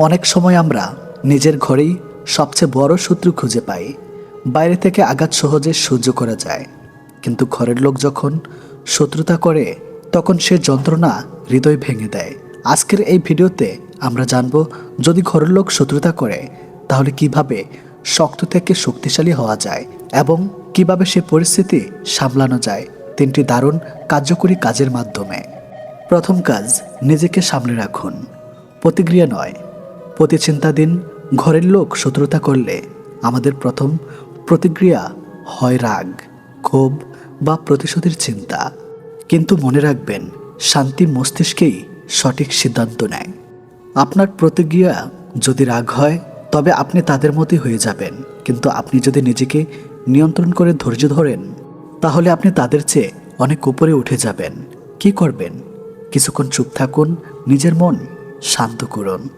অনেক সময় আমরা নিজের ঘরেই সবচেয়ে বড় শত্রু খুঁজে পাই, বাইরে থেকে আঘাত সহজে সহ্য করা যায়। কিন্তু ঘরের লোক যখন শত্রুতা করে, তখন সে যন্ত্রণা হৃদয় ভেঙে দেয়। আজকের এই ভিডিওতে আমরা জানব, যদি ঘরের লোক শত্রুতা করে, তাহলে কীভাবে শক্ত থেকে শক্তিশালী হওয়া যায় এবং কীভাবে সে পরিস্থিতি সামলানো যায়, তিনটি দারুণ কার্যকরী কাজের মাধ্যমে। প্রথম কাজ, নিজেকে সামলে রাখুন। প্রতিক্রিয়া নয় প্রতি চিন্তা দিন, ঘরের লোক শত্রুতা করলে আমাদের প্রথম প্রতিক্রিয়া হয় রাগ, ক্ষোভ বা প্রতিশোধের চিন্তা। কিন্তু মনে রাখবেন, শান্তি মস্তিষ্কেই সঠিক সিদ্ধান্ত নেয়। আপনার প্রতিক্রিয়া যদি রাগ হয়, তবে আপনি তাদের মতোই হয়ে যাবেন। কিন্তু আপনি যদি নিজেকে নিয়ন্ত্রণ করে ধৈর্য ধরেন, তাহলে আপনি তাদের চেয়ে অনেক উপরে উঠে যাবেন। কি করবেন? কিছুক্ষণ চুপ থাকুন, নিজের মন শান্ত করুন।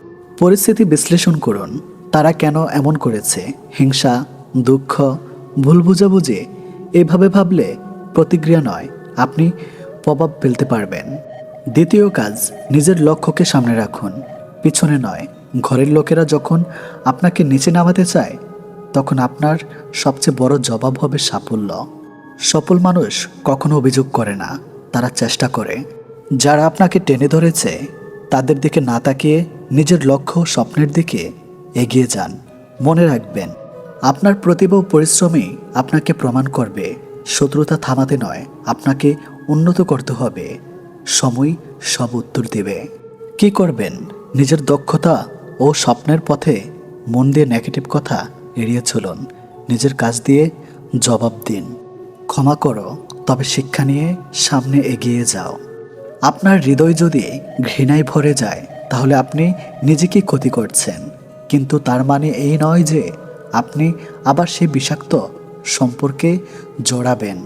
পরিস্থিতি বিশ্লেষণ করুন। তারা কেন এমন করেছে? হিংসা, দুঃখ, ভুল বুঝাবুঝি, এভাবে ভাবলে প্রতিক্রিয়া নয়। আপনি প্রভাব ফেলতে পারবেন। দ্বিতীয় কাজ, নিজের লক্ষ্যকে সামনে রাখুন। পিছনে নয়, ঘরের লোকেরা যখন আপনাকে নিচে নামাতে চায়, তখন আপনার সবচেয়ে বড় জবাব হবে সাফল্য। সফল মানুষ কখনো অভিযোগ করে না, তারা চেষ্টা করে। যারা আপনাকে টেনে ধরেছে তাদের দিকে না তাকিয়ে নিজের লক্ষ্য স্বপ্নের দিকে এগিয়ে যান। মনে রাখবেন, আপনার প্রতিভা ও পরিশ্রমই আপনাকে প্রমাণ করবে। শত্রুতা থামাতে নয়, আপনাকে উন্নত করতে হবে। সময় সব উত্তর দেবে। কি করবেন? নিজের দক্ষতা ও স্বপ্নের পথে মন দিয়ে নেগেটিভ কথা এড়িয়ে চলুন। নিজের কাজ দিয়ে জবাব দিন। ক্ষমা করো, তবে শিক্ষা নিয়ে সামনে এগিয়ে যাও। আপনার হৃদয় যদি ঘৃণায় ভরে যায়, তাহলে আপনি নিজেকে ক্ষতি করছেন। কিন্তু তার মানে এই নয় যে আপনি আবার সেই বিষাক্ত সম্পর্কে জড়াবেন।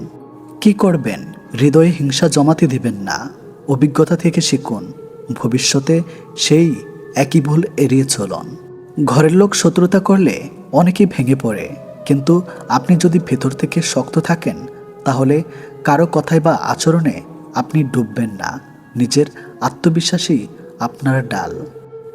কি করবেন? হৃদয়ে হিংসা জমাতে দিবেন না। অভিজ্ঞতা থেকে শিখুন। ভবিষ্যতে সেই একই ভুল এড়িয়ে চলুন। ঘরের লোক শত্রুতা করলে অনেকেই ভেঙে পড়ে। কিন্তু আপনি যদি ভেতর থেকে শক্ত থাকেন, তাহলে কারও কথায় বা আচরণে আপনি ডুববেন না। নিজের আত্মবিশ্বাসী আপনার ডাল।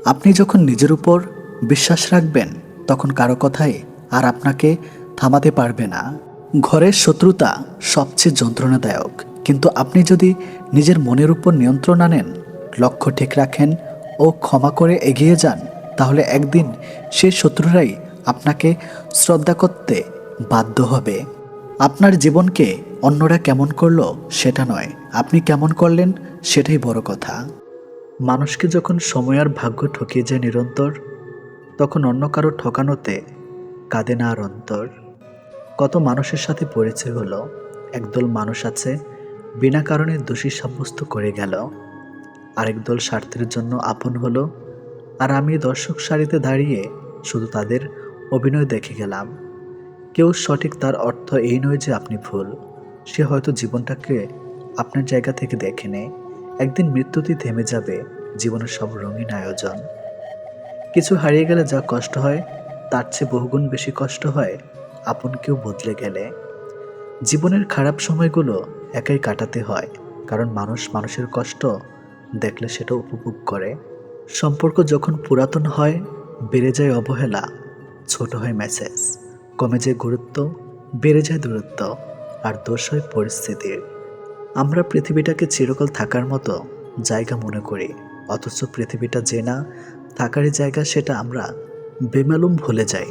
আপনি যখন নিজের উপর বিশ্বাস রাখবেন, তখন কারও কথাই আর আপনাকে থামাতে পারবে না। ঘরের শত্রুতা সবচেয়ে যন্ত্রণাদায়ক। কিন্তু আপনি যদি নিজের মনের উপর নিয়ন্ত্রণ আনেন, লক্ষ্য ঠিক রাখেন ও ক্ষমা করে এগিয়ে যান, তাহলে একদিন সেই শত্রুরাই আপনাকে শ্রদ্ধা করতে বাধ্য হবে। আপনার জীবনকে অন্যরা কেমন করল সেটা নয়। আপনি কেমন করলেন সেটাই বড় কথা। মানুষকে যখন সময় আর ভাগ্য ঠকিয়ে যায় নিরন্তর, তখন অন্য কারও ঠকানোতে কাঁদে না আর অন্তর। কত মানুষের সাথে পরিচয় হলো, একদল মানুষ আছে, বিনা কারণে দোষী সাব্যস্ত করে গেল। আরেক দল স্বার্থের জন্য আপন হলো, আর আমি দর্শক সারিতে দাঁড়িয়ে শুধু তাদের অভিনয় দেখে গেলাম। কেউ সঠিক তার অর্থ এই নয় যে আপনি ভুল। সে হয়তো জীবনটাকে আপনার জায়গা থেকে দেখে নেয়। একদিন মৃত্যুতেই থেমে যাবে জীবনের সব রঙিন আয়োজন। কিছু হারিয়ে গেলে যা কষ্ট হয়, তার চেয়ে বহুগুণ বেশি কষ্ট হয় আপন কেউ বদলে গেলে। জীবনের খারাপ সময়গুলো একাই কাটাতে হয়, কারণ মানুষ মানুষের কষ্ট দেখলে সেটা উপভোগ করে। সম্পর্ক যখন পুরাতন হয়, বেড়ে যায় অবহেলা, ছোট হয় মেসেজ। কমে যায় গুরুত্ব, বেড়ে যায় দূরত্ব আর দোষ হয় পরিস্থিতির। আমরা পৃথিবীটাকে চিরকাল থাকার মতো জায়গা মনে করি, অথচ পৃথিবীটা যে না, থাকারই জায়গা সেটা আমরা বেমালুম ভুলে যাই।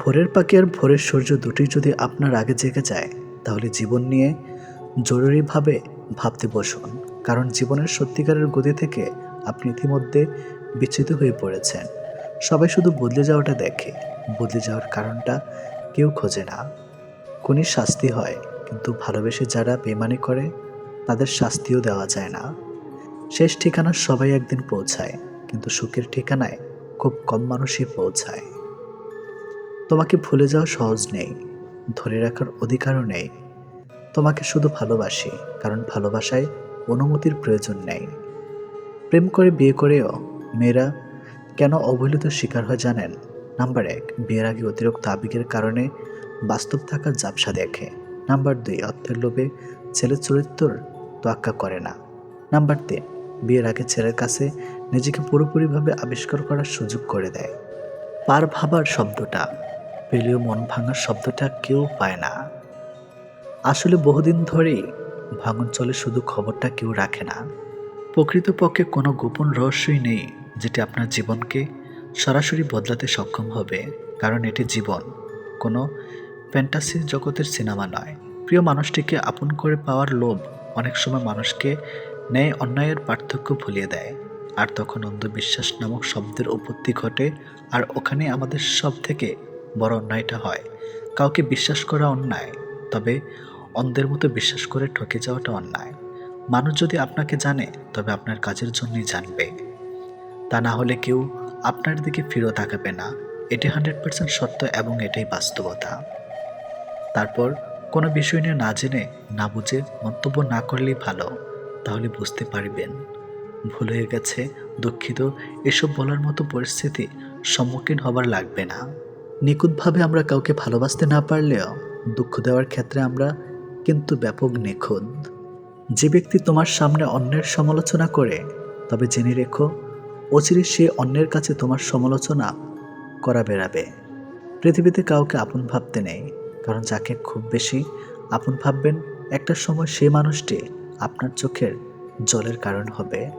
ভোরের পাখি আর ভোরের সূর্য দুটি যদি আপনার আগে জেগে যায়, তাহলে জীবন নিয়ে জরুরিভাবে ভাবতে বসুন, কারণ জীবনের সত্যিকারের গতি থেকে আপনি ইতিমধ্যে বিচ্ছিত হয়ে পড়েছেন। সবাই শুধু বদলে যাওয়াটা দেখে, বদলে যাওয়ার কারণটা কেউ খোঁজে না। কোনই শাস্তি হয়, কিন্তু ভালোবেসে যারা বেমানি করে, তাদের শাস্তিও দেওয়া যায় না। শেষ ঠিকানা সবাই একদিন পৌঁছায়, কিন্তু সুখের ঠিকানায় খুব কম মানুষই পৌঁছায়। তোমাকে ভুলে যাওয়া সহজ নেই, ধরে রাখার অধিকারও নেই। তোমাকে শুধু ভালোবাসি, কারণ ভালোবাসায় অনুমতির প্রয়োজন নেই। প্রেম করে বিয়ে করেও মেয়েরা কেন অবহেলিত শিকার হয় জানেন? নাম্বার এক, বিয়ের আগে অতিরিক্ত আবেগের কারণে বাস্তব থাকার জাপসা দেখে। নাম্বার দুই অর্থের লোভে ছেলের চরিত্র তোয়াক্কা করে না। নাম্বার তিন, বিয়ের আগে ছেলের কাছে নিজেকে পুরোপুরিভাবে আবিষ্কার করার সুযোগ করে দেয়। পার ভাবার শব্দটা, পেলেও মন ভাঙার শব্দটা কেউ পায় না। আসলে বহুদিন ধরেই ভাঙন চলে শুধু খবরটা কেউ রাখে না। প্রকৃতপক্ষে কোনো গোপন রহস্যই নেই যেটি আপনার জীবনকে সরাসরি বদলাতে সক্ষম হবে, কারণ এটি জীবন। কোনো ফ্যান্টাসি জগতের সিনেমা নয়। প্রিয় মানুষটিকে আপন করে পাওয়ার লোভ অনেক সময় মানুষকে ন্যায় অন্যায়ের পার্থক্য ভুলিয়ে দেয়। আর তখন অন্ধবিশ্বাস নামক শব্দের উৎপত্তি ঘটে, আর ওখানে আমাদের সব থেকে বড় অন্যায়টা হয়। কাউকে বিশ্বাস করা অন্যায়, তবে অন্ধের মতো বিশ্বাস করে ঠকে যাওয়াটা অন্যায়। মানুষ যদি আপনাকে জানে, তবে আপনার কাজের জন্যই জানবে। তা না হলে কেউ আপনার দিকে ফিরেও তাকাবে না। এটি হান্ড্রেড পার্সেন্ট সত্য এবং এটাই বাস্তবতা। তারপর কোনো বিষয় নিয়ে না জেনে, না বুঝে মন্তব্য না করলেই ভালো, তাহলে বুঝতে পারবেন। ভুল হয়ে গেছে, দুঃখিত, এসব বলার মতো পরিস্থিতি সম্মুখীন হবার লাগবে না। নিখুঁতভাবে আমরা কাউকে ভালোবাসতে না পারলেও দুঃখ দেওয়ার ক্ষেত্রে আমরা কিন্তু ব্যাপক নিখুঁত। যে ব্যক্তি তোমার সামনে অন্যের সমালোচনা করে, তবে জেনে রেখো অচিরে সে অন্যের কাছে তোমার সমালোচনা করা বেড়াবে। পৃথিবীতে কাউকে আপন ভাবতে নেই, কারণ যাকে খুব বেশি আপন ভাববেন, একটা সময় সে মানুষটি আপনার চোখের জলের কারণ হবে।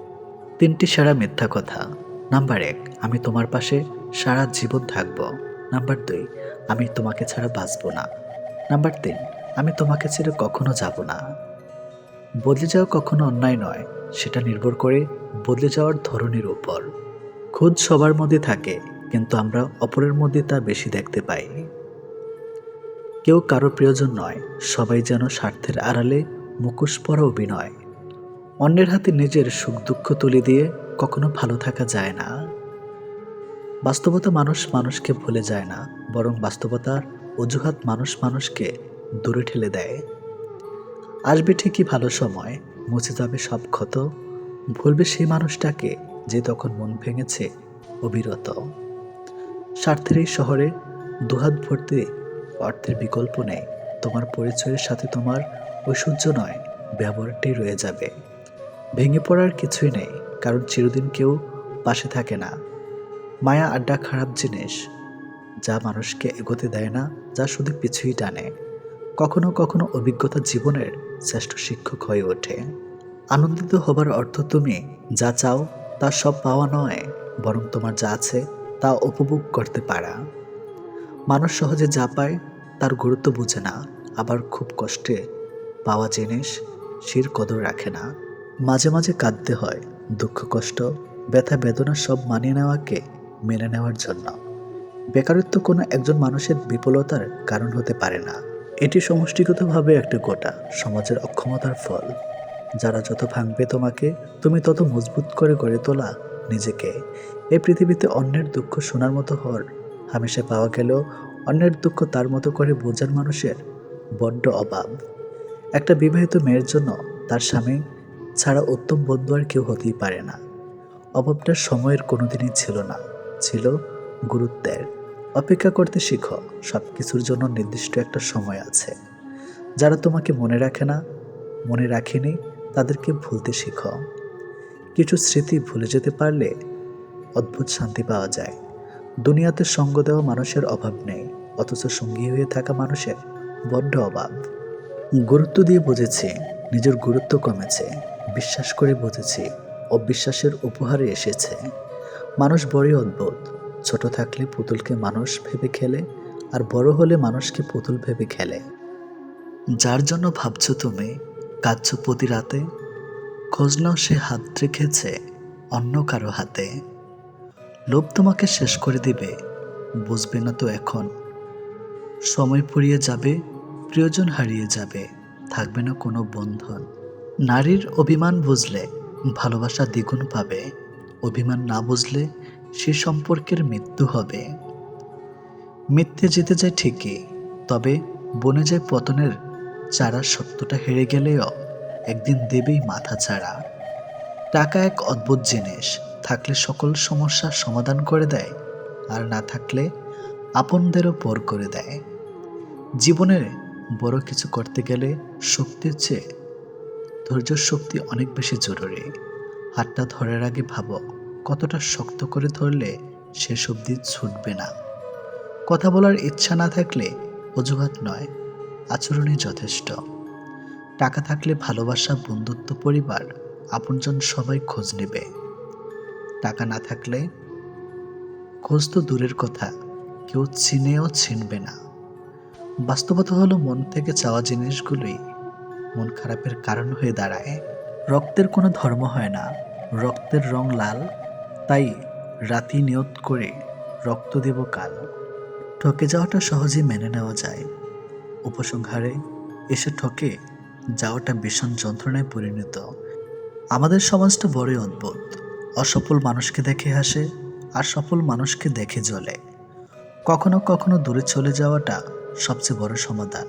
তিনটি সারা মিথ্যা কথা। নাম্বার এক, আমি তোমার পাশে সারা জীবন থাকব। নাম্বার দুই, আমি তোমাকে ছাড়া বাঁচব না। নাম্বার তিন, আমি তোমাকে ছেড়ে কখনো যাব না। বদলে যাওয়া কখনো অন্যায় নয়। সেটা নির্ভর করে বদলে যাওয়ার ধরনের উপর। খোঁজ সবার মধ্যে থাকে, কিন্তু আমরা অপরের মধ্যে তা বেশি দেখতে পাই। কেউ কারও প্রিয়জন নয়, সবাই যেন স্বার্থের আড়ালে মুখোশ পরা অভিনয়। অন্যের হাতে নিজের সুখ দুঃখ তুলে দিয়ে কখনো ভালো থাকা যায় না। বাস্তবতা মানুষ মানুষকে ভুলে যায় না, বরং বাস্তবতার অজুহাত মানুষ মানুষকে দূরে ঠেলে দেয়। আসবে ঠিকই ভালো সময় মুছে যাবে সব ক্ষত। ভুলবে সেই মানুষটাকে যে তখন মন ভেঙেছে অবিরত। স্বার্থের এই শহরে দুহাত ভর্তি অর্থের বিকল্প নেই। তোমার পরিচয়ের সাথে তোমার ঐশ্বর্য নয়, ব্যবহারটি রয়ে যাবে। ভেঙে পড়ার কিছুই নেই, কারণ চিরদিন কেউ পাশে থাকে না। মায়া আড্ডা খারাপ জিনিস, যা মানুষকে এগোতে দেয় না, যা শুধু পিছুই টানে। কখনো কখনো অভিজ্ঞতা জীবনের শ্রেষ্ঠ শিক্ষক হয়ে ওঠে। আনন্দিত হবার অর্থ তুমি যা চাও তা সব পাওয়া নয়, বরং তোমার যা আছে তা উপভোগ করতে পারা। মানুষ সহজে যা পায় তার গুরুত্ব বুঝে না, আবার খুব কষ্টে পাওয়া জিনিস শির কদর রাখে না। মাঝে মাঝে কাঁদতে হয়, দুঃখ, কষ্ট, ব্যথা, বেদনা সব মানিয়ে নেওয়াকে মেনে নেওয়ার জন্য। বেকারত্ব কোনো একজন মানুষের বিফলতার কারণ হতে পারে না। এটি সমষ্টিগতভাবে একটা গোটা সমাজের অক্ষমতার ফল। যারা যত ভাঙবে তোমাকে, তুমি তত মজবুত করে গড়ে তোলা নিজেকে। এই পৃথিবীতে অন্যের দুঃখ শোনার মতো হর, হামেশা পাওয়া গেলেও অন্যের দুঃখ তার মতো করে বোঝার মানুষের বড্ড অভাব। একটা বিবাহিত মেয়ের জন্য তার স্বামী ছাড়া উত্তম বন্ধু আর কেউ হতেই পারে না। অভাবটা সময়ের কোনোদিনই ছিল না, ছিল গুরুত্বের। অপেক্ষা করতে শিখো সব কিছুর জন্য নির্দিষ্ট একটা সময় আছে। যারা তোমাকে মনে রাখে না, মনে রাখেনি, তাদেরকে ভুলতে শিখো। কিছু স্মৃতি ভুলে যেতে পারলে অদ্ভুত শান্তি পাওয়া যায়। দুনিয়াতে সঙ্গ দেওয়া মানুষের অভাব নেই, অথচ সঙ্গী হয়ে থাকা মানুষের বড্ড অভাব। গুরুত্ব দিয়ে বুঝেছি, নিজের গুরুত্ব কমেছে, বিশ্বাস করে বুঝেছি, অবিশ্বাসের উপহারে এসেছে। মানুষ বড়ই অদ্ভুত ছোট থাকলে পুতুলকে মানুষ ভেবে খেলে আর বড় হলে মানুষকে পুতুল ভেবে খেলে। যার জন্য ভাবছ তুমি, কাঁদছ প্রতি রাতে? খোঁজ নাও সে হাত রেখেছে অন্য কারও হাতে। লোভ তোমাকে শেষ করে দিবে, বুঝবে না তো এখন। সময় ফুরিয়ে যাবে, প্রিয়জন হারিয়ে যাবে, থাকবে না কোনো বন্ধন। নারীর অভিমান বুঝলে ভালোবাসা দ্বিগুণ পাবে, অভিমান না বুঝলে সে সম্পর্কের মৃত্যু হবে। মিথ্যে যেতে যায় ঠিকই, তবে বনে যায় পতনের চারা সত্যটা হেরে গেলেও একদিন দেবেই মাথা ছাড়া। টাকা এক অদ্ভুত জিনিস, থাকলে সকল সমস্যার সমাধান করে দেয়, আর না থাকলে আপনদেরও পর করে দেয়। জীবনে বড় কিছু করতে গেলে শক্তির চেয়ে ধৈর্য শক্তি অনেক বেশি জরুরি। হাতটা ধরার আগে ভাবো কতটা শক্ত করে ধরলে শেষ অবধি ছুটবে না। কথা বলার ইচ্ছা না থাকলে অজুহাত নয়, আচরণই যথেষ্ট। টাকা থাকলে ভালোবাসা, বন্ধুত্ব, পরিবার আপনজন সবাই খোঁজ নেবে। টাকা না থাকলে খোঁজ তো দূরের কথা, কেউ চিনেও চিনবে না। বাস্তবতা হলো মন থেকে চাওয়া জিনিসগুলোই মন খারাপের কারণ হয়ে দাঁড়ায়। রক্তের কোনো ধর্ম হয় না, রক্তের রং লাল তাই রাতি নিয়ত করে রক্ত দেব কাল। ঠকে যাওয়াটা সহজেই মেনে নেওয়া যায়। উপসংহারে এসে ঠকে যাওয়াটা ভীষণ যন্ত্রণায় পরিণত। আমাদের সমাজটা বড়ই অদ্ভুত। অসফল মানুষকে দেখে হাসে, আর সফল মানুষকে দেখে জ্বলে। কখনো কখনো দূরে চলে যাওয়াটা সবচেয়ে বড় সমাধান।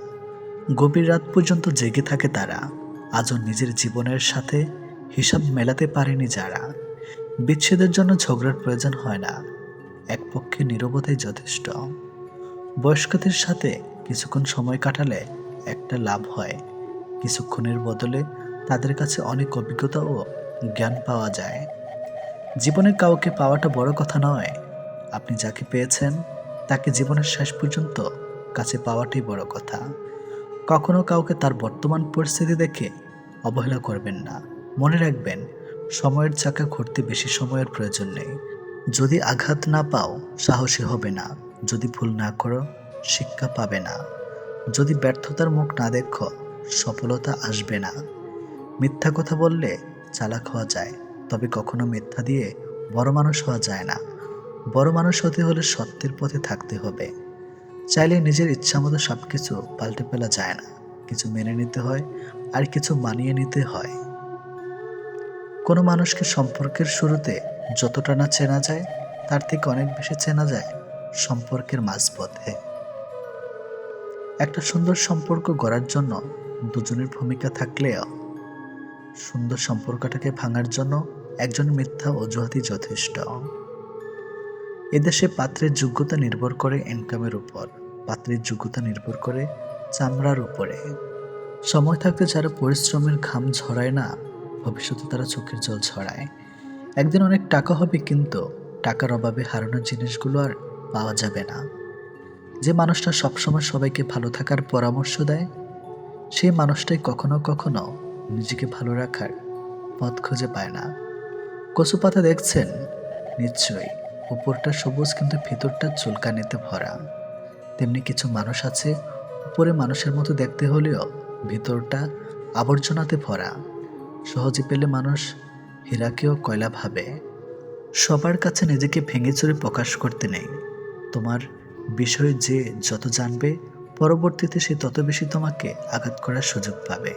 গভীর রাত পর্যন্ত জেগে থাকে তারা। আজও নিজের জীবনের সাথে হিসাব মেলাতে পারেনি যারা। বিচ্ছেদের জন্য ঝগড়ার প্রয়োজন হয় না। এক পক্ষে নীরবতাই যথেষ্ট। বয়স্কদের সাথে কিছুক্ষণ সময় কাটালে একটা লাভ হয়। কিছুক্ষণের বদলে তাদের কাছে অনেক অভিজ্ঞতা ও জ্ঞান পাওয়া যায়। জীবনে কাউকে পাওয়াটা বড় কথা নয়। আপনি যাকে পেয়েছেন, তাকে জীবনের শেষ পর্যন্ত কাছে পাওয়াটাই বড় কথা। কখনো কাউকে তার বর্তমান পরিস্থিতি দেখে অবহেলা করবেন না। মনে রাখবেন সময়ের চাকা ঘুরতে বেশি সময়ের প্রয়োজন নেই। যদি আঘাত না পাও, সাহসী হবে না। যদি ভুল না করো, শিক্ষা পাবে না। যদি ব্যর্থতার মুখ না দেখো, সফলতা আসবে না। মিথ্যা কথা বললে চালাক হওয়া যায়, তবে কখনো মিথ্যা দিয়ে বড় মানুষ হওয়া যায় না। বড় মানুষ হতে হলে সত্যের পথে থাকতে হবে। চাইলে নিজের ইচ্ছা মতো সব কিছু পাল্টে ফেলা যায় না। কিছু মেনে নিতে হয়, আর কিছু মানিয়ে নিতে হয়। কোনো মানুষকে সম্পর্কের শুরুতে যতটা না চেনা যায়, তার থেকে অনেক বেশি চেনা যায় সম্পর্কের মাঝপথে। একটা সুন্দর সম্পর্ক গড়ার জন্য দুজনের ভূমিকা থাকলেও, সুন্দর সম্পর্কটাকে ভাঙার জন্য একজন মিথ্যা অজুহাতই যথেষ্ট। এদেশে পাত্রের যোগ্যতা নির্ভর করে ইনকামের উপর, পাত্রের যোগ্যতা নির্ভর করে চামড়ার উপরে। সময় থাকতে যারা পরিশ্রমের ঘাম ঝরায় না ভবিষ্যতে তারা চোখের জল ছড়ায়। একদিন অনেক টাকা হবে কিন্তু টাকার অভাবে হারানোর জিনিসগুলো আর পাওয়া যাবে না। যে মানুষটা সবসময় সবাইকে ভালো থাকার পরামর্শ দেয়, সেই মানুষটাই কখনো কখনো নিজেকে ভালো রাখার পথ খুঁজে পায় না। কচু পাতা দেখছেন? নিশ্চয়ই, উপরটা সবুজ কিন্তু ভেতরটা চুলকানিতে ভরা। তেমনি কিছু মানুষ আছে, উপরে মানুষের মতো দেখতে হলেও ভিতরটা আবর্জনাতে ভরা। সহজে পেলে মানুষ হীরাকেও কয়লা ভাবে। সবার কাছে নিজেকে ভেঙে চড়ে প্রকাশ করতে নেই। তোমার বিষয়ে যে যত জানবে, পরবর্তীতে সে তত বেশি তোমাকে আঘাত করার সুযোগ পাবে।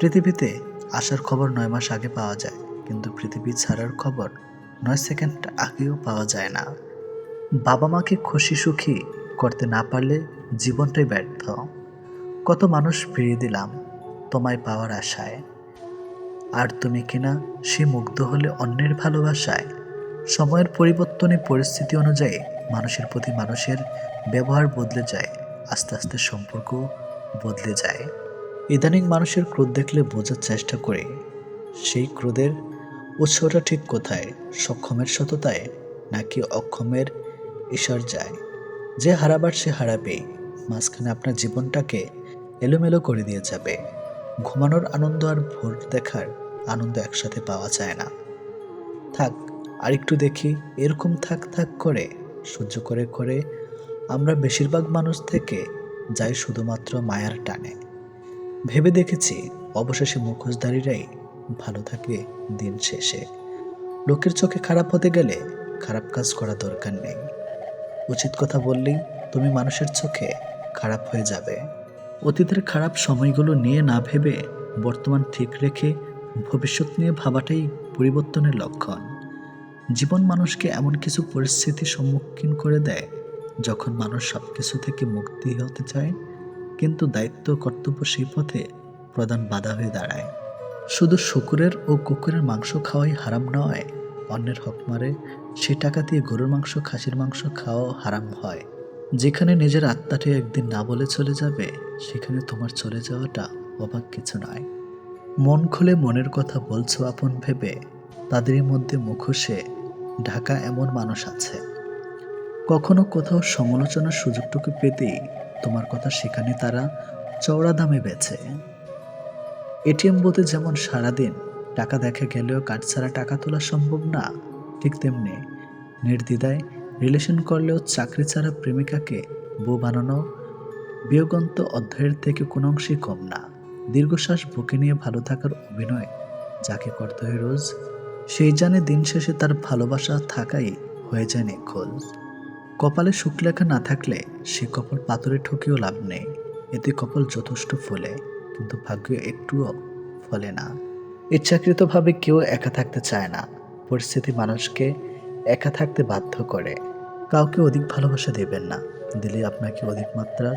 পৃথিবীতে আসার খবর নয় মাস আগে পাওয়া যায়, কিন্তু পৃথিবী ছাড়ার খবর নয় সেকেন্ড আগেও পাওয়া যায় না। বাবা মাকে খুশি সুখী করতে না পারলে জীবনটাই ব্যর্থ। কত মানুষ ফিরিয়ে দিলাম তোমায় পাওয়ার আশায়। আর তুমি কিনা সে মুগ্ধ হলে অন্যের ভালোবাসায়? সময়ের পরিবর্তনে পরিস্থিতি অনুযায়ী মানুষের প্রতি মানুষের ব্যবহার বদলে যায়, আস্তে আস্তে সম্পর্ক বদলে যায়। ইদানিং মানুষের ক্রোধ দেখলে বোঝার চেষ্টা করে, সেই ক্রোধের উৎসটা ঠিক কোথায়? সক্ষমের সততায় নাকি অক্ষমের ঈশ্বর যায়? যে হারাবার সে হারাবেই, মাঝখানে আপনার জীবনটাকে এলোমেলো করে দিয়ে যাবে। ঘুমানোর আনন্দ আর ভোর দেখার আনন্দ একসাথে পাওয়া যায় না। থাক আর একটু দেখি, এরকম থাক থাক করে, সহ্য করে করে আমরা বেশিরভাগ মানুষ থেকে যাই শুধুমাত্র মায়ার টানে। ভেবে দেখেছি, অবশেষে মুখোশধারীরাই ভালো থাকে দিন শেষে। লোকের চোখে খারাপ হতে গেলে খারাপ কাজ করা দরকার নেই। উচিত কথা বললেই তুমি মানুষের চোখে খারাপ হয়ে যাবে। অতীতের খারাপ সময়গুলো নিয়ে না ভেবে বর্তমান ঠিক রেখে ভবিষ্যৎ নিয়ে ভাবাটাই পরিবর্তনের লক্ষণ। জীবন মানুষকে এমন কিছু পরিস্থিতির সম্মুখীন করে দেয়, যখন মানুষ সব কিছু থেকে মুক্তি হতে চায়, কিন্তু দায়িত্ব কর্তব্য সেই পথে প্রধান বাধা হয়ে দাঁড়ায়। শুধু শুকুরের ও কুকুরের মাংস খাওয়াই হারাম নয়, অন্যের হক মারে সে টাকা দিয়ে গরুর মাংস, খাসির মাংস খাওয়াও হারাম হয়। যেখানে নিজের আত্মাটি একদিন না বলে চলে যাবে, সেখানে তোমার চলে যাওয়াটা অবাক কিছু নয়। মন খুলে মনের কথা বলছো আপন ভেবে, তাদেরই মধ্যে মুখোশে ঢাকা এমন মানুষ আছে। কখনো কোথাও সমালোচনার সুযোগটুকু পেতেই তোমার কথা সেখানে তারা চওড়া দামে বেছে। এটিএম বুথে যেমন সারাদিন টাকা দেখা গেলেও কার্ড ছাড়া টাকা তোলা সম্ভব না, ঠিক তেমনি নির্দ্বিধায় রিলেশন করলেও চাকরি ছাড়া প্রেমিকাকে বউ বানানো বিয়োগন্ত অধ্যায়ের থেকে কোনো অংশেই কম না। দীর্ঘশ্বাস বুকে নিয়ে ভালো থাকার অভিনয় যাকে করতে হয় রোজ, সেই জানে দিন শেষে তার ভালোবাসা থাকাই হয়ে যায় নিখোঁজ। কপালে সুখলেখা না থাকলে সে কপাল পাথরে ঠকিও লাভ নেই। এতে কপাল যথেষ্ট ফলে, কিন্তু ভাগ্য একটুও ফলে না। ইচ্ছাকৃতভাবে কেউ একা থাকতে চায় না। পরিস্থিতি মানুষকে একা থাকতে বাধ্য করে। কাউকে অধিক ভালোবাসা দেবেন না, দিলে আপনাকে অধিক মাত্রার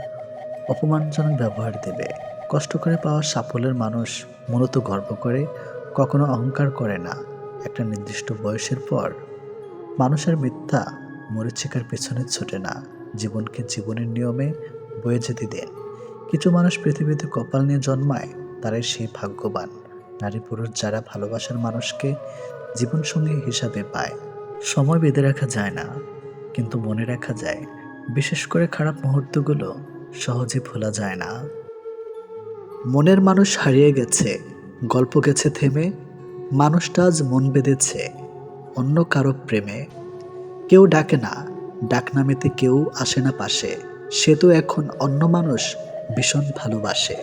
অপমানজনক ব্যবহার দেবে। কষ্ট করে পাওয়া সাফল্যের মানুষ মূলত গর্ব করে, কখনো অহংকার করে না। একটা নির্দিষ্ট বয়সের পর মানুষের মিথ্যা মরিচিকার পেছনে ছোটে না। জীবনকে জীবনের নিয়মে বয়ে যেতে দেন। কিছু মানুষ পৃথিবীতে কপাল নিয়ে জন্মায়, তারাই সেই ভাগ্যবান। নারী পুরুষ যারা ভালোবাসার মানুষকে জীবনসঙ্গী হিসাবে পায় সময় বেঁধে রাখা যায় না, কিন্তু মনে রাখা যায়, বিশেষ করে খারাপ মুহূর্তগুলো সহজে ভোলা যায় না। মনের মানুষ হারিয়ে গেছে, গল্প গেছে থেমে, মানুষটা আজ মন বেঁধেছে, অন্য কারও প্রেমে। কেউ ডাকে না ডাক নামেতে কেউ আসে না পাশে, সে তো এখন অন্য মানুষ ভীষণ ভালোবাসে।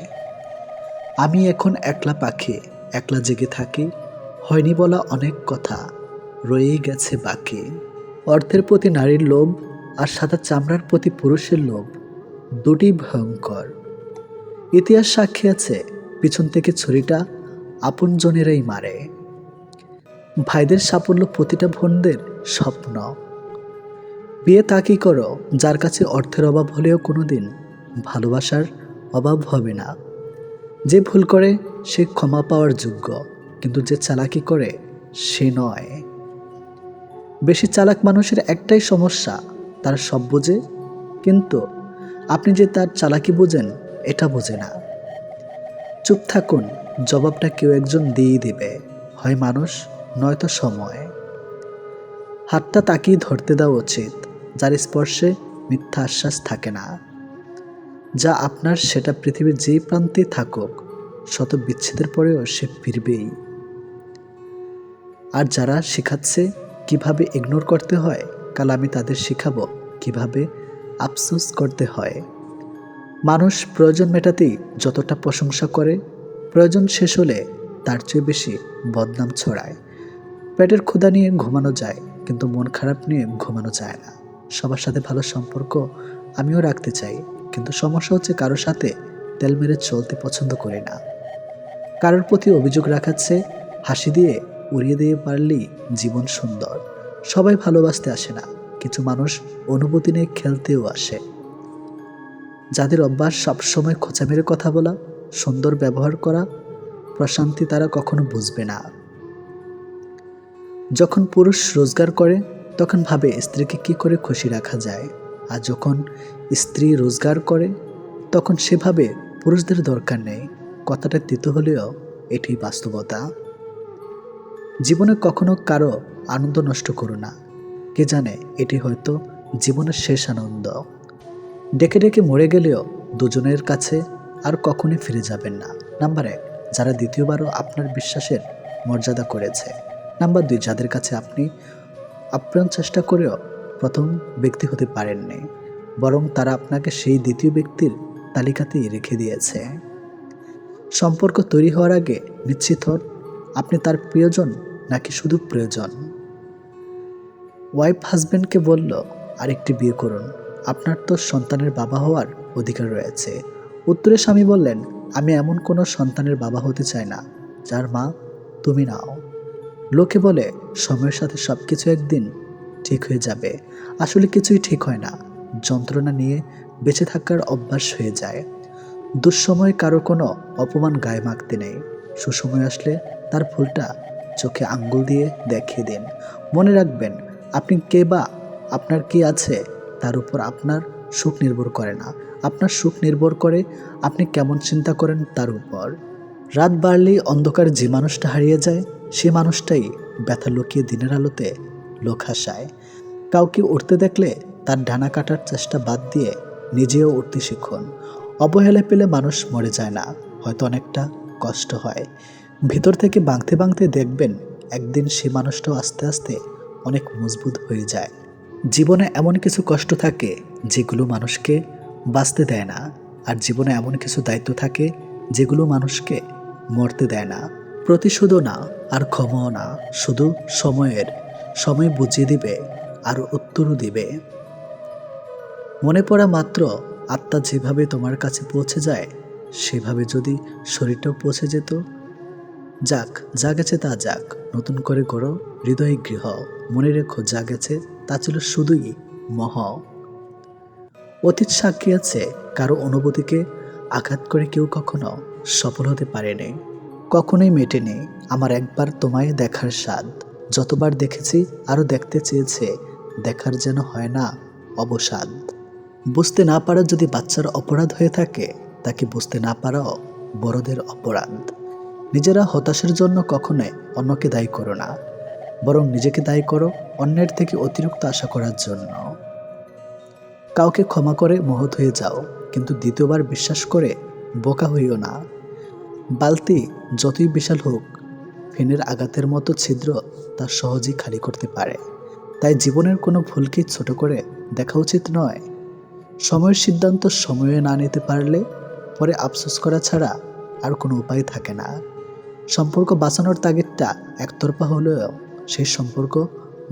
আমি এখন একলা পাখি, একলা জেগে থাকি, হয়নি বলা অনেক কথা রয়েই গেছে বাকি। অর্থের প্রতি নারীর লোভ আর সাদা চামড়ার প্রতি পুরুষের লোভ দুটি ভয়ঙ্কর। ইতিহাস সাক্ষী আছে, পিছন থেকে ছুরিটা আপনজনেরাই মারে। ভাইদের সাফল্য প্রতিটা বোনদের স্বপ্ন। বিয়ে তা কি করো, যার কাছে অর্থের অভাব হলেও কোনোদিন ভালোবাসার অভাব হবে না। যে ভুল করে, সে ক্ষমা পাওয়ার যোগ্য, কিন্তু যে চালাকি করে, সে নয়। বেশি চালাক মানুষের একটাই সমস্যা তার সব বোঝে, কিন্তু আপনি যে তার চালাকি বোঝেন, এটা বোঝে না। চুপ থাকুন, জবাবটা কেউ একজন দিয়েই দেবে। হয় মানুষ, নয়তো সময়। হাতটা তাকিয়ে ধরতে দেওয়া উচিত, যার স্পর্শে মিথ্যা আশ্বাস থাকে না। যা আপনার, সেটা পৃথিবীর যেই প্রান্তে থাকুক, শত বিচ্ছেদের পরেও সে ফিরবেই। আর যারা শেখাচ্ছে কীভাবে ইগনোর করতে হয়? কাল আমি তাদের শেখাবো কীভাবে আফসোস করতে হয়। মানুষ প্রয়োজন মেটাতেই যতটা প্রশংসা করে, প্রয়োজন শেষ হলে তার চেয়ে বেশি বদনাম ছড়ায়। পেটের ক্ষুধা নিয়ে ঘুমানো যায়, কিন্তু মন খারাপ নিয়ে ঘুমানো যায় না। সবার সাথে ভালো সম্পর্ক আমিও রাখতে চাই, কিন্তু সমস্যা হচ্ছে কারোর সাথে তেল মেরে চলতে পছন্দ করি না। কারোর প্রতি অভিযোগ রাখাচ্ছে, হাসি দিয়ে উড়িয়ে দিয়ে পারলেই জীবন সুন্দর। সবাই ভালোবাসতে আসে না, কিছু মানুষ অনুভূতি নিয়ে খেলতেও আসে। যাদের অভ্যাস সবসময় খোঁচা মেরে কথা বলা, সুন্দর ব্যবহার করা, প্রশান্তি তারা কখনো বুঝবে না। যখন পুরুষ রোজগার করে, তখন ভাবে স্ত্রীকে কি করে খুশি রাখা যায়। আর যখন স্ত্রী রোজগার করে, তখন সেভাবে পুরুষদের দরকার নেই। কথাটা তিতো হলেও এটি বাস্তবতা। জীবনে কখনো কারও আনন্দ নষ্ট করো না। কে জানে, এটি হয়তো জীবনের শেষ আনন্দ। ডেকে ডেকে মরে গেলেও দুজনের কাছে আর কখনোই ফিরে যাবেন না। নাম্বার এক, যারা দ্বিতীয়বারও আপনার বিশ্বাসের মর্যাদা করেছে। নাম্বার দুই, যাদের কাছে আপনি আপ্রাণ চেষ্টা করেও প্রথম ব্যক্তি হতে পারেননি, বরং তারা আপনাকে সেই দ্বিতীয় ব্যক্তির তালিকাতেই রেখে দিয়েছে। সম্পর্ক তৈরি হওয়ার আগে নিশ্চিত আপনি তার প্রিয়জন নাকি শুধু প্রয়োজন? ওয়াইফ হাজব্যান্ডকে বলল, আরেকটি বিয়ে করুন। আপনার তো সন্তানের বাবা হওয়ার অধিকার রয়েছে। উত্তরে স্বামী বললেন, আমি এমন কোনো সন্তানের বাবা হতে চাই না। যার মা তুমি নাও। লোকে বলে, সময়ের সাথে সব কিছু একদিন ঠিক হয়ে যাবে। আসলে কিছুই ঠিক হয় না। যন্ত্রণা নিয়ে বেঁচে থাকার অভ্যাস হয়ে যায়। দুঃসময় কারও কোনো অপমান গায়ে মাখতে নেই। সুসময় আসলে তার ফুলটা চোখে আঙ্গুল দিয়ে দেখিয়ে দিন। মনে রাখবেন, আপনি কে বা আপনার কি আছে তার উপর আপনার সুখ নির্ভর করে না। আপনার সুখ নির্ভর করে আপনি কেমন চিন্তা করেন তার উপর। রাত বাড়লেই অন্ধকার যে মানুষটা হারিয়ে যায়, সে মানুষটাই ব্যথা লুকিয়ে দিনের আলোতে লোক হাসায়। কাউকে উঠতে দেখলে তার ডানা কাটার চেষ্টা বাদ দিয়ে নিজেও উঠতে শিখুন। অবহেলা পেলে মানুষ মরে যায় না, হয়তো অনেকটা কষ্ট হয়। ভিতর থেকে বাঁধতে বাঁধতে দেখবেন একদিন সে মানুষটাও আস্তে আস্তে অনেক মজবুত হয়ে যায়। জীবনে এমন কিছু কষ্ট থাকে যেগুলো মানুষকে বাঁচতে দেয় না, আর জীবনে এমন কিছু দায়িত্ব থাকে যেগুলো মানুষকে মরতে দেয় না। প্রতিশোধও না, আর ক্ষমাও না, শুধু সময়ের, সময় বুঝিয়ে দিবে, আর উত্তরও দিবে। মনে পড়া মাত্র আত্মা যেভাবে তোমার কাছে পৌঁছে যায়, সেভাবে যদি শরীরটাও পৌঁছে যেত যাক, যা গেছে তা যাক। নতুন করে গড়ো হৃদয় গৃহ। মনে রেখো, যা গেছে তা ছিল শুধুই মহ। অতীত সাক্ষী আছে, কারও অনুভূতিকে আঘাত করে কেউ কখনো সফল হতে পারেনি। কখনোই মেটেনি, আমার একবার তোমায় দেখার স্বাদ। যতবার দেখেছি আরও দেখতে চেয়েছে, দেখার যেন হয় না অবসাদ। বুঝতে না পারা যদি বাচ্চার অপরাধ হয়ে থাকে, তাকে বুঝতে না পারাও বড়দের অপরাধ। নিজেরা হতাশের জন্য কখনোই অন্যকে দায়ী করো না, বরং নিজেকে দায়ী করো অন্যের থেকে অতিরিক্ত আশা করার জন্য। কাউকে ক্ষমা করে মহৎ হয়ে যাও, কিন্তু দ্বিতীয়বার বিশ্বাস করে বোকা হইও না। বালতি যতই বিশাল হোক, ফেনের আঘাতের মতো ছিদ্র তা সহজেই খালি করতে পারে। তাই জীবনের কোনো ভুলকে ছোট করে দেখা উচিত নয়। সময়ের সিদ্ধান্ত সময়ে না নিতে পারলে পরে আফসোস করা ছাড়া আর কোনো উপায় থাকে না। সম্পর্ক বাঁচানোর তাগিদটা একতরফা হলেও সেই সম্পর্ক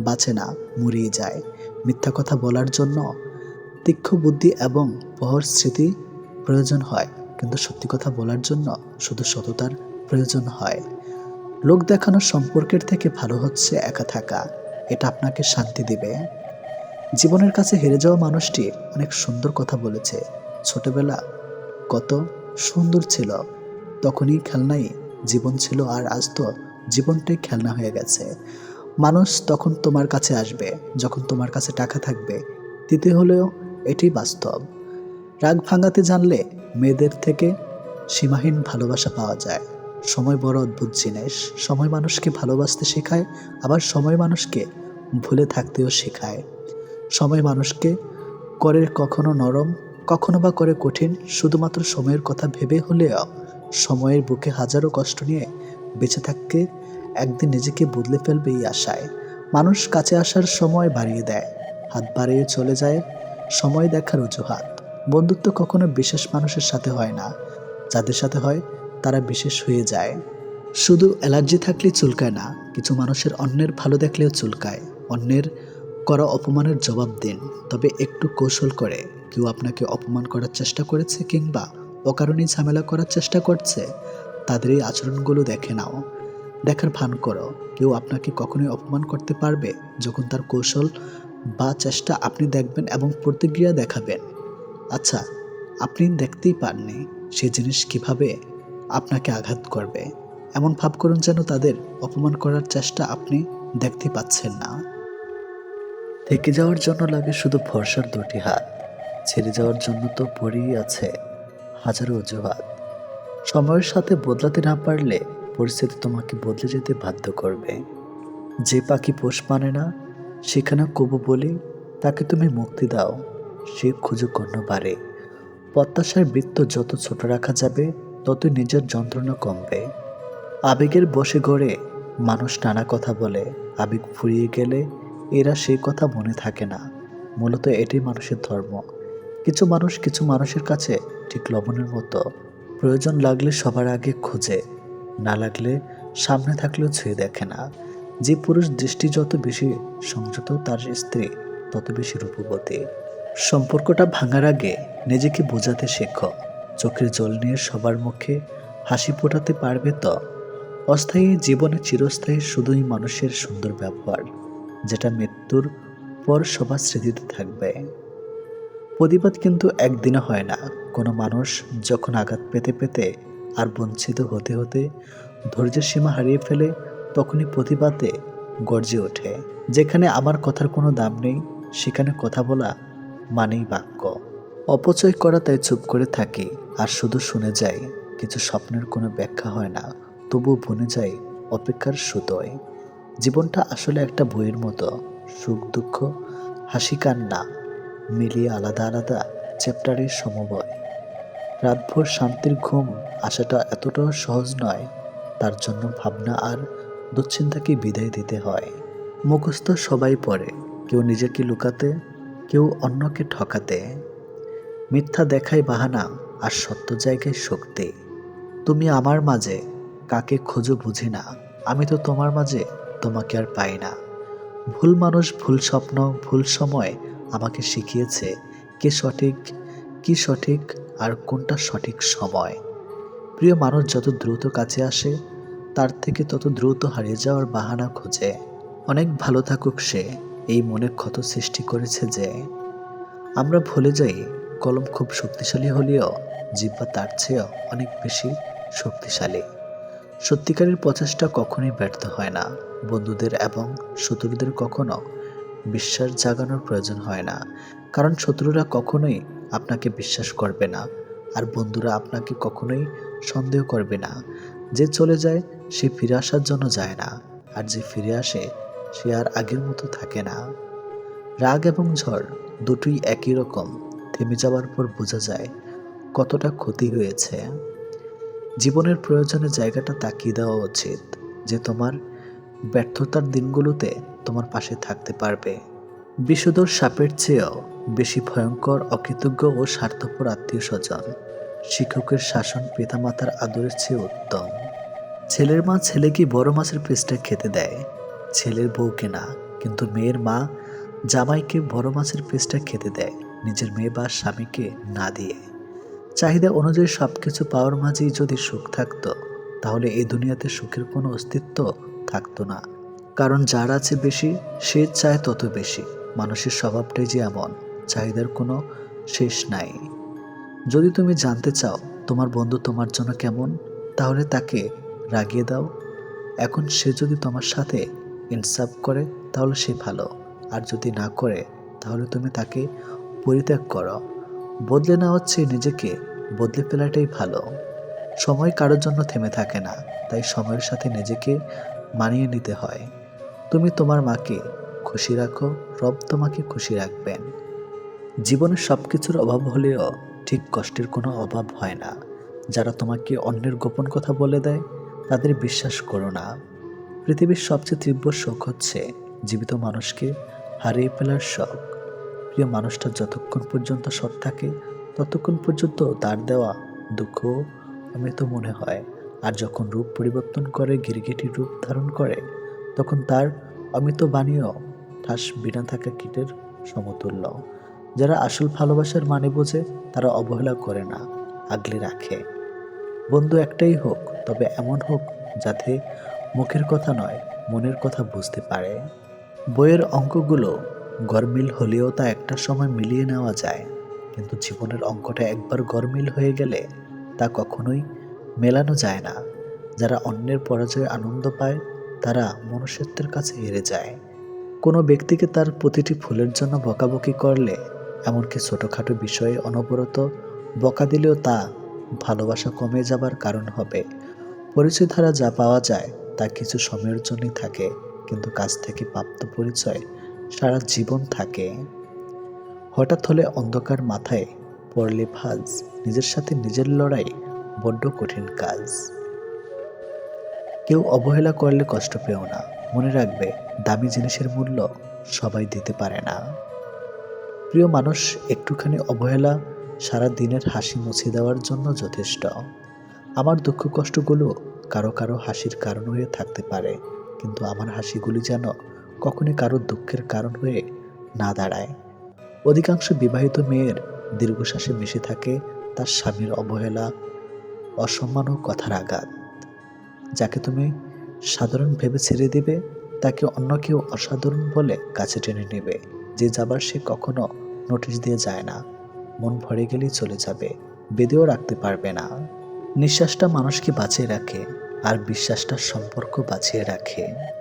বাঁচে না, মুড়িয়ে যায়। মিথ্যা কথা বলার জন্য তীক্ষ্ণ বুদ্ধি এবং প্রহর স্মৃতি প্রয়োজন হয়, কিন্তু সত্যি কথা বলার জন্য শুধু সততার প্রয়োজন হয়। লোক দেখানোর সম্পর্কের থেকে ভালো হচ্ছে একা থাকা, এটা আপনাকে শান্তি দিবে। জীবনের কাছে হেরে যাওয়া মানুষটি অনেক সুন্দর কথা বলেছে। ছোটবেলা কত সুন্দর ছিল, তখনই খেলনাই জীবন ছিল আর আজ তো জীবনটাই খেলনা হয়ে গেছে। মানুষ তখন তোমার কাছে আসবে, যখন তোমার কাছে টাকা থাকবে। দিতে হলেও এটি বাস্তব। রাগ ভাঙাতে জানলে মেয়েদের থেকে সীমাহীন ভালোবাসা পাওয়া যায়। সময় বড় অদ্ভুত জিনিস। সময় মানুষকে ভালোবাসতে শেখায়, আবার সময় মানুষকে ভুলে থাকতেও শেখায়। সময় মানুষকে করে কখনো নরম, কখনো বা করে কঠিন, শুধুমাত্র সময়ের কথা ভেবে হলেও সময়ের বুকে হাজারো কষ্ট নিয়ে বেঁচে থাকতে একদিন নিজেকে বদলে ফেলবে এই আশায়। মানুষ কাছে আসার সময় বাড়িয়ে দেয়, হাত বাড়িয়ে চলে যায়, সময় দেখার অজুহাত। বন্ধুত্ব কখনো বিশেষ মানুষের সাথে হয় না, যাদের সাথে হয় তারা বিশেষ হয়ে যায়। শুধু অ্যালার্জি থাকলে চুলকায় না, কিছু মানুষের অন্যের ভালো দেখলেও চুলকায়। অন্যের করা অপমানের জবাব দিন, তবে একটু কৌশল করে। কেউ আপনাকে অপমান করার চেষ্টা করেছে কিংবা অকারণেই ঝামেলা করার চেষ্টা করছে। তাদের এই আচরণগুলো দেখে নাও। দেখার ভান করো, কেউ আপনাকে কখনোই অপমান করতে পারবে যখন তার কৌশল বা চেষ্টা আপনি দেখবেন এবং প্রতিক্রিয়া দেখাবেন। আচ্ছা আপনি দেখতেই পাননি সে জিনিস কীভাবে আপনাকে আঘাত করবে। এমন ভাব করুন যেন তাদের অপমান করার চেষ্টা আপনি দেখতে পাচ্ছেন না। থেকে যাওয়ার জন্য লাগে শুধু ভরসার দুটি হাত। ছেড়ে যাওয়ার জন্য তো পড়েই আছে। হাজারো অজুহাত। সময়ের সাথে বদলাতে না পারলে পরিস্থিতি তোমাকে বদলে যেতে বাধ্য করবে। যে পাখি পোষ মানে না, সেখানে কবু বলে তাকে তুমি মুক্তি দাও, সে খুঁজে কর্ণ বাড়ে প্রত্যাশার বৃত্ত যত ছোট রাখা যাবে তত নিজের যন্ত্রণা কমবে। আবেগের বসে গড়ে মানুষ নানা কথা বলে, আবেগ ফুরিয়ে গেলে এরা সেই কথা মনে থাকে না। মূলত এটাই মানুষের ধর্ম। কিছু মানুষ কিছু মানুষের কাছে ঠিক লবণের মতো। প্রয়োজন লাগলে সবার আগে খোঁজে, না লাগলে সামনে থাকলেও ছুঁয়ে দেখে না। যে পুরুষ দৃষ্টি যত বেশি সংযত, তার স্ত্রী তত বেশি রূপবতী। সম্পর্কটা ভাঙার আগে নিজেকে বোঝাতে শেখো। চোখের জল নিয়ে সবার মুখে হাসি ফোটাতে পারবে তো। অস্থায়ী জীবনে চিরস্থায়ী শুধুই মানুষের সুন্দর ব্যবহার, যেটা মৃত্যুর পর সবার স্মৃতিতে থাকবে। প্রতিবাদ কিন্তু একদিনে হয় না। কোনো মানুষ যখন আঘাত পেতে পেতে আর বঞ্চিত হতে হতে ধৈর্যের সীমা হারিয়ে ফেলে, তখনই প্রতিবাদে গর্জে ওঠে। যেখানে আমার কথার কোনো দাম নেই, সেখানে কথা বলা মানেই বাক্য। অপচয় করা তাই চুপ করে থাকি আর শুধু শুনে যাই। কিছু স্বপ্নের কোনো ব্যাখ্যা হয় না তবু বনে যায় অপেক্ষার সুতোয়। জীবনটা আসলে একটা বইয়ের মতো, সুখ দুঃখ, হাসি কান্না মিলিয়ে আলাদা আলাদা চ্যাপ্টারের সমবয়। রাতভর শান্তির ঘুম আসাটা এতটাও সহজ নয়, তার জন্য ভাবনা আর দুশ্চিন্তাকে বিদায় দিতে হয়। মুখস্থ সবাই পড়ে, কেউ নিজেকে লুকাতে, কেউ অন্যকে ঠকাতে। মিথ্যা দেখায় বাহানা আর সত্য জায়গায় শক্তি। তুমি আমার মাঝে, কাকে খোঁজো বুঝি না। আমি তো তোমার মাঝে, তোমাকে আর পাই না। ভুল মানুষ ভুল স্বপ্ন, ভুল সময় আমাকে শিখিয়েছে কে সঠিক, কি সঠিক আর কোনটা সঠিক সময়। প্রিয় মানুষ যত দ্রুত কাছে আসে, তার থেকে তত দ্রুত হারিয়ে যাওয়ার বাহানা খোঁজে। অনেক ভালো থাকুক সে, এই মনে ক্ষত সৃষ্টি করেছে যে। আমরা ভুলে যাই, কলম খুব শক্তিশালী হলেও জিব্বা তার চেয়েও অনেক বেশি শক্তিশালী। সত্যিকারের প্রচেষ্টা কখনোই ব্যর্থ হয় না। বন্ধুদের এবং শত্রুদের কখনো বিশ্বাস জাগানোর প্রয়োজন হয় না। কারণ শত্রুরা কখনোই আপনাকে বিশ্বাস করবে না, আর বন্ধুরা আপনাকে কখনোই সন্দেহ করবে না। যে চলে যায়, সে ফিরে আসার জন্য যায় না, আর যে ফিরে আসে, সে আর আগের মতো থাকে না। রাগ এবং ঝড় দুটোই একই রকম, থেমে যাওয়ার পর বোঝা যায় কতটা ক্ষতি হয়েছে। জীবনের প্রয়োজনে জায়গাটা তাকিয়ে দেওয়া উচিত, যে তোমার ব্যর্থতার দিনগুলোতে তোমার পাশে থাকতে পারবে। বিষধর সাপের চেয়েও বেশি ভয়ঙ্কর, অকৃতজ্ঞ ও স্বার্থপর আত্মীয় স্বজন শিক্ষকের শাসন পিতামাতার আদরের চেয়ে উত্তম। ছেলের মা ছেলেকে বড় মাছের পিসটা খেতে দেয়? ছেলের বউকে না, কিন্তু মেয়ের মা জামাইকে বড় মাছের পিসটা খেতে দেয়, নিজের মেয়ে বা স্বামীকে না দিয়ে। চাহিদা অনুযায়ী সব কিছু পাওয়ার মাঝেই যদি সুখ থাকতো, তাহলে এই দুনিয়াতে সুখের কোনো অস্তিত্ব থাকতো না। কারণ যার আছে বেশি, সে চায় তত বেশি। মানুষের স্বভাবটাই যে এমন, চাহিদার কোনো শেষ নাই। যদি তুমি জানতে চাও, তোমার বন্ধু তোমার জন্য কেমন, তাহলে তাকে রাগিয়ে দাও। এখন সে যদি তোমার সাথে ইনসাফ করে, তাহলে সে ভালো। আর যদি না করে, তাহলে তুমি তাকে পরিত্যাগ করো। বদলে না হচ্ছে নিজেকে, বদলে ফেলাটাই ভালো। সময় কারোর জন্য থেমে থাকে না, তাই সময়ের সাথে নিজেকে মানিয়ে নিতে হয়। তুমি তোমার মাকে খুশি রাখো, রব তোমাকে খুশি রাখবেন। জীবনে সব কিছুর অভাব হলেও ঠিক কষ্টের কোনো অভাব হয় না। যারা তোমাকে অন্যের গোপন কথা বলে দেয়, তাদের বিশ্বাস করো না। পৃথিবীর সবচেয়ে তীব্র শোক হচ্ছে জীবিত মানুষকে হারিয়ে ফেলার শখ প্রিয় মানুষটা যতক্ষণ পর্যন্ত সৎ থাকে, ততক্ষণ পর্যন্ত তার দেওয়া দুঃখ অমৃত মনে হয়। আর যখন রূপ পরিবর্তন করে গিরগিটি রূপ ধারণ করে, তখন তার অমিত বাণীও ঠাস বিনা থাকা কীটের সমতুল্য। যারা আসল ভালোবাসার মানে বোঝে, তারা অবহেলা করে না, আগলে রাখে। বন্ধু একটাই হোক, তবে এমন হোক যাতে মুখের কথা নয়, মনের কথা বুঝতে পারে। বইয়ের অঙ্কগুলো গরমিল হলেও তা একটা সময় মিলিয়ে নেওয়া যায়, কিন্তু জীবনের অঙ্কটা একবার গরমিল হয়ে গেলে তা কখনোই মেলানো যায় না। যারা অন্যের পরাজয়ে আনন্দ পায়, তারা মনুষ্যত্বের কাছে হেরে যায়। কোনো ব্যক্তিকে তার প্রতিটি ফুলের জন্য বকাবকি করলে এমনকি ছোটোখাটো বিষয়ে অনবরত বকা দিলেও তা ভালোবাসা কমে যাবার কারণ হবে। পরিচয় দ্বারা যা পাওয়া যায়, তা কিছু সময়ের জন্যই থাকে, কিন্তু কাছ থেকে প্রাপ্ত পরিচয় সারা জীবন থাকে। হঠাৎ হলে অন্ধকার মাথায় পড়লে ভাজ, নিজের সাথে নিজের লড়াই বড্ড কঠিন কাজ। কেউ অবহেলা করলে কষ্ট পেও না। মনে রাখবে, দামি জিনিসের মূল্য সবাই দিতে পারে না। প্রিয় মানুষ, একটুখানি অবহেলা সারা দিনের হাসি মুছে দেওয়ার জন্য যথেষ্ট। আমার দুঃখ কষ্টগুলো কারও কারও হাসির কারণ হয়ে থাকতে পারে, কিন্তু আমার হাসিগুলি যেন কখনই কারও দুঃখের কারণ হয়ে না দাঁড়ায়। অধিকাংশ বিবাহিত মেয়ের দীর্ঘশ্বাসে মিশে থাকে তার স্বামীর অবহেলা অসম্মান কথার আঘাত। যাকে তুমি সাধারণ ভেবে ছেড়ে দিবে, তাকে অন্য কেউ অসাধারণ বলে কাছে টেনে নেবে, যে যাবার সে কখনো নোটিশ দিয়ে যায় না। মন ভরে গেলেই চলে যাবে, বেঁধেও রাখতে পারবে না। নিঃশ্বাসটা মানুষকে বাঁচিয়ে রাখে, আর বিশ্বাসটা সম্পর্ক বাঁচিয়ে রাখে।